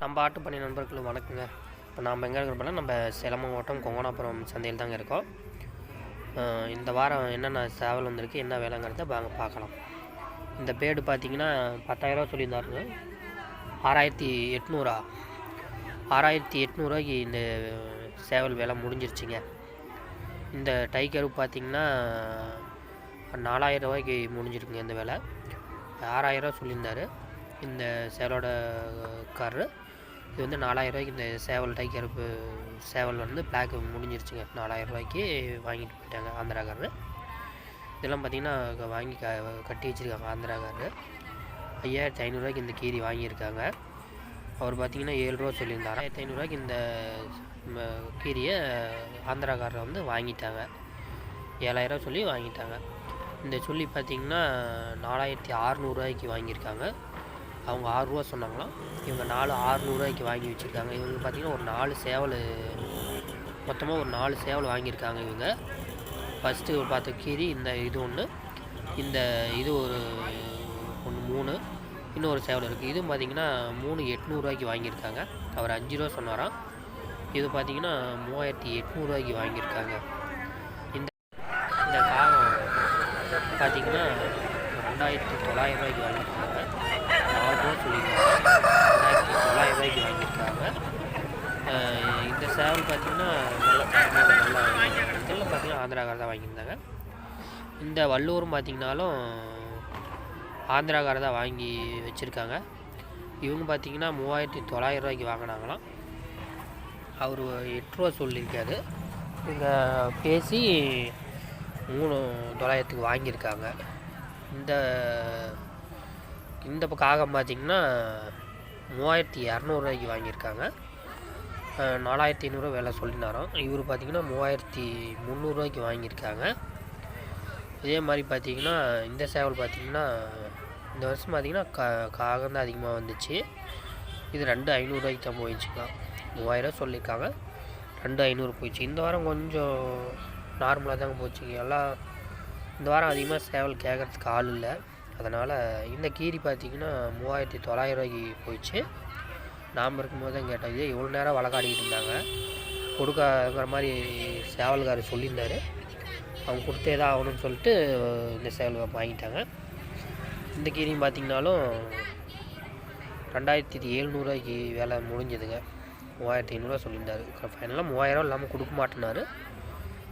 நம்ம ஆட்டுப்பண்ணை நண்பர்களும் வணக்கங்க. இப்போ நாம் எங்கே இருக்கிறோம்னா நம்ம சேலம் மாவட்டம் கொங்கனாபுரம் சந்தையில் தாங்க இருக்கோம். இந்த வாரம் என்னென்ன சேவல் வந்திருக்கு என்ன வேலைங்கிறத வாங்க பார்க்கலாம். இந்த பேடு பார்த்தீங்கன்னா பத்தாயிரரூவா சொல்லியிருந்தாருங்க. ஆறாயிரத்தி எட்நூறா? ஆறாயிரத்தி எட்நூறுவாய்க்கு இந்த சேவல் வேலை முடிஞ்சிருச்சுங்க. இந்த டைகரு பார்த்தீங்கன்னா நாலாயிரம் ரூபாய்க்கு முடிஞ்சிருக்குங்க இந்த வேலை. ஆறாயிரரூவா சொல்லியிருந்தாரு. இந்த சேவலோட கரு இது வந்து நாலாயிரரூவாய்க்கு இந்த சேவல் டைக்கருப்பு சேவல் வந்து பிளாக் முடிஞ்சிருச்சுங்க. நாலாயிரம் ரூபாய்க்கு வாங்கிட்டு போயிட்டாங்க ஆந்திராக்காரரு. இதெல்லாம் பார்த்திங்கன்னா வாங்கி க கட்டி வச்சுருக்காங்க ஆந்திராக்காரரு. ஐயாயிரத்தி ஐநூறுரூவாய்க்கு இந்த கீரி வாங்கியிருக்காங்க. அவர் பார்த்தீங்கன்னா ஏழு ரூபா சொல்லியிருந்தார். ஆயிரத்தி ஐநூறுரூவாய்க்கு இந்த கீரியை ஆந்திராக்காரரை வந்து வாங்கிட்டாங்க. ஏழாயிரம் சொல்லி வாங்கிட்டாங்க. இந்த சொல்லி பார்த்தீங்கன்னா நாலாயிரத்தி அறநூறுவாய்க்கு வாங்கியிருக்காங்க. அவங்க ஆறுரூவா சொன்னாங்களாம் இவங்க நாலு ஆறுநூறுவாய்க்கு வாங்கி வச்சுருக்காங்க. இவங்க பார்த்தீங்கன்னா ஒரு நாலு சேவல் மொத்தமாக ஒரு நாலு சேவல் வாங்கியிருக்காங்க இவங்க. ஃபஸ்ட்டு பார்த்த கீரி இந்த இது ஒன்று இந்த இது ஒரு ஒன்று மூணு இன்னொரு சேவல் இருக்குது இதுவும் பார்த்திங்கன்னா மூணு எட்நூறுவாய்க்கு வாங்கியிருக்காங்க. அவர் அஞ்சு ரூபா சொன்னாராம். இது பார்த்தீங்கன்னா மூவாயிரத்தி எட்நூறுவாய்க்கு வாங்கியிருக்காங்க. இந்த இந்த காகம் பார்த்தீங்கன்னா ரெண்டாயிரத்தி தொள்ளாயிரம் ரூபாய்க்கு வாங்கியிருக்காங்க. நாலு சொல்லியிருக்காங்க. ரெண்டாயிரத்தி தொள்ளாயிரம் ரூபாய்க்கு வாங்கியிருக்காங்க. இந்த சேவல் பார்த்திங்கன்னா நல்ல நல்லா இதெல்லாம் பார்த்தீங்கன்னா ஆந்திராக்கார தான் வாங்கியிருந்தாங்க. இந்த வள்ளூரும் பார்த்திங்கனாலும் ஆந்திராக்கார தான் வாங்கி வச்சுருக்காங்க. இவங்க பார்த்தீங்கன்னா மூவாயிரத்தி தொள்ளாயிரம் ரூபாய்க்கு வாங்கினாங்களாம். அவர் எட்டு ரூபா சொல்லியிருக்காரு. இங்கே பேசி மூணு தொள்ளாயிரத்துக்கு வாங்கியிருக்காங்க. இந்த இந்த பக்கம் காகம் பார்த்திங்கன்னா மூவாயிரத்தி இரநூறுவாய்க்கு வாங்கியிருக்காங்க. நாலாயிரத்தி ஐநூறுரூவா விலை சொல்லினாராம் இவர் பார்த்தீங்கன்னா மூவாயிரத்தி முந்நூறுரூவாய்க்கு வாங்கியிருக்காங்க. இதே மாதிரி பார்த்தீங்கன்னா இந்த சேவல் பார்த்தீங்கன்னா இந்த வருஷம் பார்த்தீங்கன்னா கா காகம் தான் அதிகமாக வந்துச்சு. இது ரெண்டு ஐநூறுரூவாய்க்கு தான் போயிடுச்சுக்கலாம் மூவாயிரம் சொல்லியிருக்காங்க. ரெண்டு ஐநூறு போயிடுச்சு. இந்த வாரம் கொஞ்சம் நார்மலாக தாங்க போச்சுங்க. எல்லாம் இந்த வாரம் அதிகமாக சேவல் கேட்குறதுக்கு ஆள் இல்லை. அதனால் இந்த கீரி பார்த்தீங்கன்னா மூவாயிரத்தி தொள்ளாயிரம் ரூபாய்க்கு போயிடுச்சு. நாம் இருக்கும்போது தான் கேட்டோம் இதே இவ்வளோ நேரம் வழக்காடிக்கிட்டு இருந்தாங்க. கொடுக்காங்கிற மாதிரி சேவல்காரர் சொல்லியிருந்தாரு. அவங்க கொடுத்தே தான் ஆகணும்னு சொல்லிட்டு இந்த சேவல் வாங்கிட்டாங்க. இந்த கீரியும் பார்த்திங்கனாலும் ரெண்டாயிரத்தி ஏழ்நூறுவாய்க்கு வேலை முடிஞ்சதுங்க. மூவாயிரத்தி ஐநூறுரூவா சொல்லியிருந்தாரு. ஃபைனலாக மூவாயிரம் இல்லாமல் கொடுக்க மாட்டேனாரு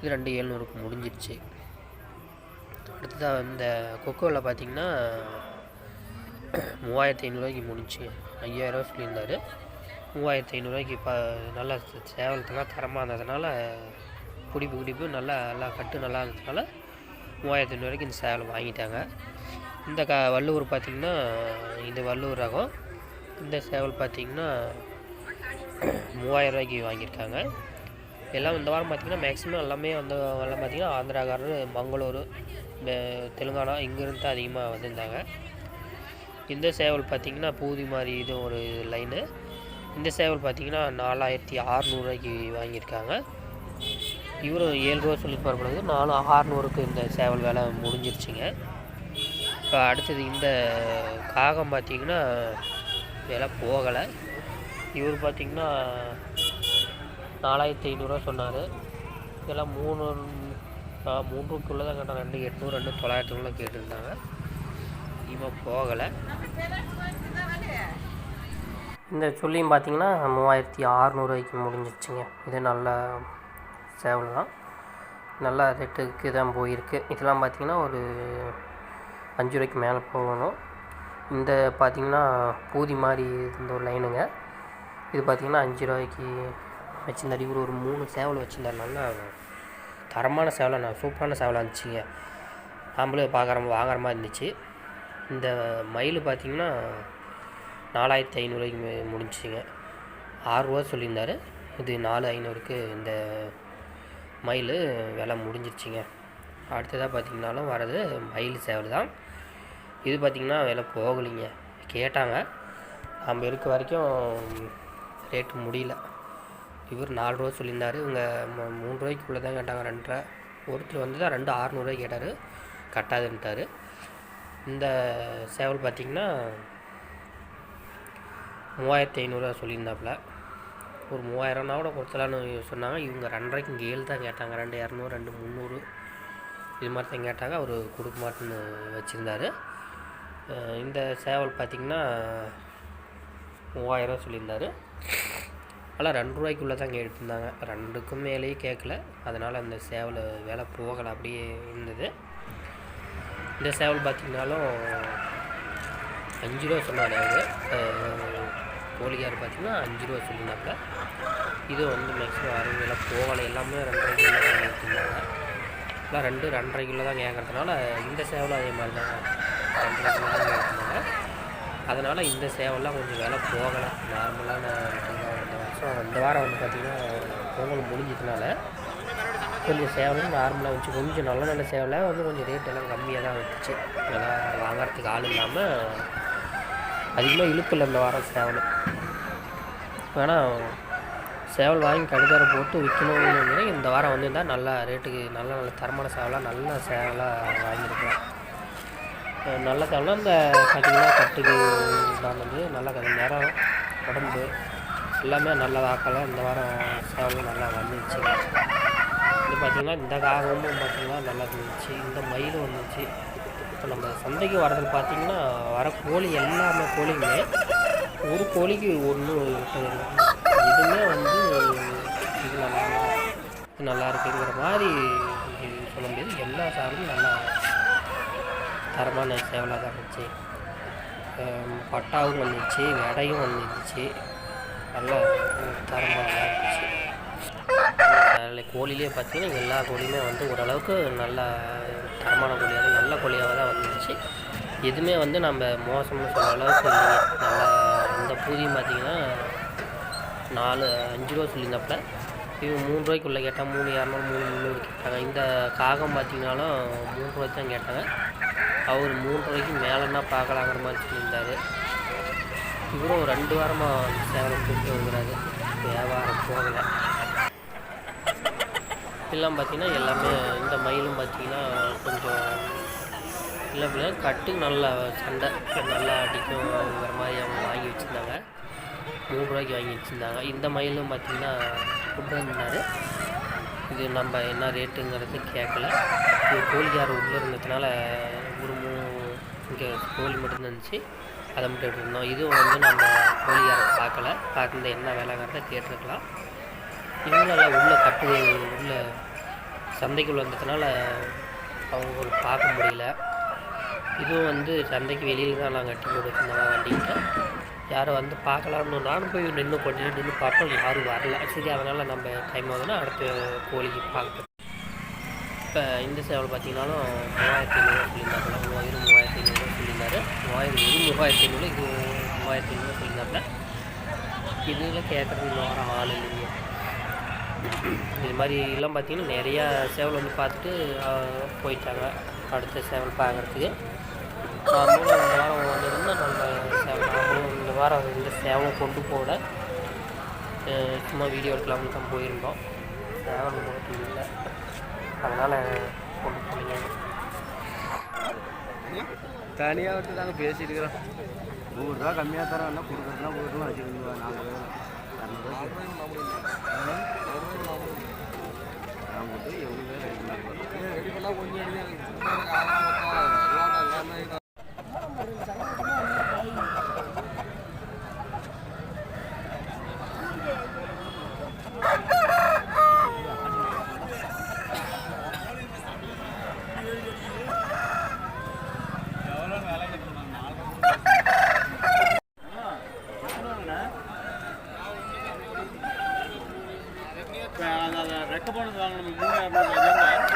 இது ரெண்டு ஏழ்நூறுக்கு முடிஞ்சிடுச்சு அடுத்ததாக இந்த கொக்கோவில் பார்த்தீங்கன்னா மூவாயிரத்தி ஐநூறுரூவாய்க்கு முடிஞ்சு ஐயாயிரரூவா சொல்லியிருந்தார். மூவாயிரத்தி ஐநூறுரூவாய்க்கு இப்போ நல்லா சேவலத்தெல்லாம் தரமாக இருந்ததுனால பிடிப்பு பிடிப்பு நல்லா நல்லா கட்டு நல்லா இருந்ததுனால மூவாயிரத்தி ஐநூறுரூவாய்க்கு இந்த சேவலை வாங்கிட்டாங்க. இந்த க வள்ளுவர் பார்த்திங்கன்னா இது வள்ளுவர் ரகம் இந்த சேவல் பார்த்திங்கன்னா மூவாயிரம் ரூபாய்க்கு வாங்கியிருக்காங்க. எல்லாம் இந்த வாரம் பார்த்திங்கன்னா மேக்ஸிமம் எல்லாமே வந்து எல்லாம் பார்த்திங்கன்னா ஆந்திராக்காரர் மங்களூர் தெலுங்கானா இங்கேருந்து தான் அதிகமாக வந்திருந்தாங்க. இந்த சேவல் பார்த்திங்கன்னா பூதி மாதிரி இது ஒரு லைனு இந்த சேவல் பார்த்திங்கன்னா நாலாயிரத்தி ஆறுநூறுவாய்க்கு வாங்கியிருக்காங்க. இவரும் ஏழு ரூபா சொல்லி பொழுது நாலு ஆறுநூறுக்கு இந்த சேவல் வேலை முடிஞ்சிருச்சுங்க. இப்போ அடுத்தது இந்த காகம் பார்த்திங்கன்னா வேலை போகலை. இவர் பார்த்திங்கன்னா நாலாயிரத்தி ஐநூறுரூவா சொன்னார். இதெல்லாம் மூணு நான் மூன்றுக்குள்ளே தான் கேட்டாங்க ரெண்டு எட்நூறு ரெண்டு தொள்ளாயிரத்துக்குள்ளே கேட்டிருந்தாங்க. இவன் போகலை. இந்த சொல்லியும் பார்த்தீங்கன்னா மூவாயிரத்தி அறநூறுவாய்க்கு முடிஞ்சிச்சுங்க இது நல்ல சேவல் தான். நல்லா ரேட்டுக்கு தான் போயிருக்கு. இதெல்லாம் பார்த்தீங்கன்னா ஒரு அஞ்சு ரூபாய்க்கு மேலே போகணும். இந்த பார்த்தீங்கன்னா பூதி மாதிரி இருந்த ஒரு லைனுங்க இது பார்த்தீங்கன்னா அஞ்சு ரூபாய்க்கு வச்சுருந்தாரு. இவர் ஒரு மூணு சேவல் வச்சுருந்தாரு. நல்லா தரமான சேவலை நான் சூப்பரான சேவலாக இருந்துச்சுங்க. நாமளே பார்க்குற வாங்குற மாதிரி இருந்துச்சு. இந்த மயில் பார்த்திங்கன்னா நாலாயிரத்தி ஐநூறுரூவாய்க்கு மே- ஆறுரூவா சொல்லியிருந்தாரு. இது நாலு ஐநூறுக்கு இந்த மயில் விலை முடிஞ்சிருச்சுங்க. அடுத்ததாக பார்த்திங்கனாலும் வர்றது மயில் சேவல் தான். இது பார்த்திங்கன்னா விலை போகலைங்க. கேட்டாங்க. நம்ம இருக்க வரைக்கும் ரேட்டு முடியல. இவர் நாலு ரூபா சொல்லியிருந்தார். இவங்க மூ- மூணு ரூபாய்க்குள்ளே தான் கேட்டாங்க ரெண்டரை. ஒருத்தர் வந்து தான் ரெண்டு ஆறுநூறுவா கேட்டார். கட்டாதுன்ட்டார். இந்த சேவல் பார்த்திங்கன்னா மூவாயிரத்தி ஐநூறுரூவா சொல்லியிருந்தாப்புல. ஒரு மூவாயிரம்னா கூட கொடுத்தலான்னு சொன்னாங்க. இவங்க ரெண்டரைக்கு இங்கே ஏழு தான் கேட்டாங்க. ரெண்டு இரநூறு ரெண்டு முந்நூறு. இது மாதிரி தான் கேட்டாங்க. அவர் கொடுக்க மாட்டேன்னு வச்சுருந்தார். இந்த சேவல் பார்த்திங்கன்னா மூவாயிரம் சொல்லியிருந்தாரு. ஆனால் ரெண்டு ரூபாய்க்குள்ளே தான் கேட்டுருந்தாங்க ரெண்டுக்கும் மேலேயே கேட்கல. அதனால் அந்த சேவல் வேலை போகலை அப்படியே இருந்தது. இந்த சேவல் பார்த்திங்கனாலும் அஞ்சு ரூபா சொன்னார் அவர் கோழிக்கார் பார்த்திங்கன்னா அஞ்சு ரூபா சொல்லியிருந்தாப்புல. இது வந்து மேக்ஸிமம் அறுபது போகலை. எல்லாமே ரெண்டரைக்குள்ளே கிலோ தான் கேட்டுருந்தாங்க எல்லாம் ரெண்டு ரெண்டரைக்குள்ளே தான் கேட்குறதுனால இந்த சேவலும் அதே மாதிரி தான் ரெண்டரைக்குள்ளே தான் கேட்டிருந்தாங்க அதனால் இந்த சேவல்லாம் கொஞ்சம் வேலை போகலை. நார்மலான ஸோ இந்த வாரம் வந்து பார்த்திங்கன்னா பொங்கல் முடிஞ்சதுனால கொஞ்சம் சேவலும் நார்மலாக வச்சு கொஞ்சம் நல்ல நல்ல சேவலை வந்து கொஞ்சம் ரேட் எல்லாம் கம்மியாக தான் வந்துச்சு அதெல்லாம் வாங்குறதுக்கு ஆள் இல்லாமல் அதிகமாக இழுப்பில்லை இந்த வாரம் சேவல். ஆனால் சேவல் வாங்கி கடுதார போட்டு விற்கணும்னு இந்த வாரம் வந்திருந்தால் நல்லா ரேட்டுக்கு நல்ல நல்ல தரமான சேவலாக நல்ல சேவலாக வாங்கியிருக்கலாம். நல்ல சேவலாக இந்த பார்த்தீங்கன்னா கட்டுக்கு உண்டானது நல்லா கதை. நேரம் உடம்பு எல்லாமே நல்ல காக்கெல்லாம் இந்த வாரம் சேவலும் நல்லா வந்துச்சு. இது பார்த்திங்கன்னா இந்த காகமும் பார்த்திங்கன்னா நல்லா இருந்துச்சு. இந்த மயிலும் வந்துச்சு. இப்போ நம்ம சந்தைக்கு வரதில் பார்த்திங்கன்னா வர கோழி எல்லாமே கோழியுமே. ஒரு கோழிக்கு ஒன்று இதுவுமே வந்து இது நல்லா இது நல்லா இருக்குங்கிற மாதிரி சொல்ல முடியாது. எல்லா சாரும் நல்லா தரமான சேவலாக தான் இருந்துச்சு பட்டாவும் வந்துச்சு வெடையும் வந்துருந்துச்சு நல்ல தரமாக இருந்துச்சு கோழிலே பார்த்தீங்கன்னா எல்லா கோழியுமே வந்து ஓரளவுக்கு நல்லா தரமான கோழியாக நல்ல கோழியாக தான் வந்துச்சு எதுவுமே வந்து நம்ம மோசம்னு சொல்கிற அளவுக்கு இல்லைங்க. நல்லா இந்த பூதியும் பார்த்தீங்கன்னா நாலு அஞ்சு ரூபா சொல்லியிருந்தப்பல. இவங்க மூணு ரூபாய்க்குள்ளே கேட்டால் மூணு இரநூறு மூணு முந்நூறு கேட்டாங்க. இந்த காகம் பார்த்தீங்கன்னாலும் மூணு ரூபாய்க்கு தான் கேட்டாங்க. அவர் மூணு ரூபாய்க்கு மேலேன்னா பார்க்கலாங்கிற மாதிரி சொல்லியிருந்தாரு. இவரும் ரெண்டு வாரமாக சேவலை கூப்பிட்டு வந்துடுறாரு வியாபாரம் போகலை. எல்லாம் பார்த்தீங்கன்னா எல்லாமே இந்த மயிலும் பார்த்தீங்கன்னா கொஞ்சம் இல்லை இல்லை கட்டு நல்லா சண்டை நல்லா அடிக்குங்கிற மாதிரி அவங்க வாங்கி வச்சுருந்தாங்க. மூணு ரூபாய்க்கு வாங்கி வச்சுருந்தாங்க. இந்த மயிலும் பார்த்தீங்கன்னா கொண்டு வந்தார். இது நம்ம என்ன ரேட்டுங்கிறது கேட்கல. இது கோழிக்கார உள்ளே இருந்ததுனால ஒரு மூ இங்கே கோழி மட்டும்தான் இருந்துச்சு. அதை மட்டும் இதுவும் வந்து நம்ம கோழிக்கார பார்க்கல. பார்த்து என்ன வேலைங்கிறத கேட்டிருக்கலாம். இவங்களெல்லாம் உள்ளே கட்டு உள்ள சந்தைக்குள்ள வந்ததுனால அவங்க பார்க்க முடியல. இதுவும் வந்து சந்தைக்கு வெளியில் தான் நாங்கள் கட்டி கொடுத்துருந்தோம் வண்டிக்கிட்ட யாரும் வந்து பார்க்கலாம்னு நானும் போய் நின்று கொஞ்சம் நின்று பார்த்தோம் யாரும் வரல. சரி அதனால் நம்ம டைம் ஆகுதுன்னா அடுத்த கோழிக்கு பார்க்க இப்போ இந்த சேவல் பார்த்தீங்கன்னாலும் மூவாயிரத்தி ஐநூறுவா சொல்லியிருந்தாப்புல. மூவாயிரம் மூவாயிரத்தி ஐநூறுவா சொல்லியிருந்தாரு. மூவாயிரம் இது மூவாயிரத்தி ஐநூறு இது மூவாயிரத்தி ஐநூறுவா சொல்லியிருந்தாப்புல. இதில் கேட்குறது வர ஆள் இல்லைங்க. இது மாதிரி எல்லாம் பார்த்தீங்கன்னா நிறையா சேவல் வந்து பார்த்துட்டு போயிட்டாங்க அடுத்த சேவல் பார்க்குறதுக்கு. நாமளும் இந்த வாரம் வந்ததுன்னா நம்ம சேவல். நாமளும் இந்த வாரம் இந்த சேவலும் கொண்டு போகல. சும்மா வீடியோ எடுக்கலாம்னு தான் போயிருந்தோம். சேவல் போட்டு இல்லை. அதனால் கொண்டு போனீங்க தனியாக விட்டு நாங்கள் பேசிட்டு இருக்கிறோம். நூறுரூவா கம்மியாக தரோம் கொடுக்குறதுனா கொடுக்கணும் வச்சுக்கோங்க நாங்கள் நமக்கு எவ்வளோ பேர் ரெடி ரெக்க போனது வாங்கணும் மூணு இரநூறு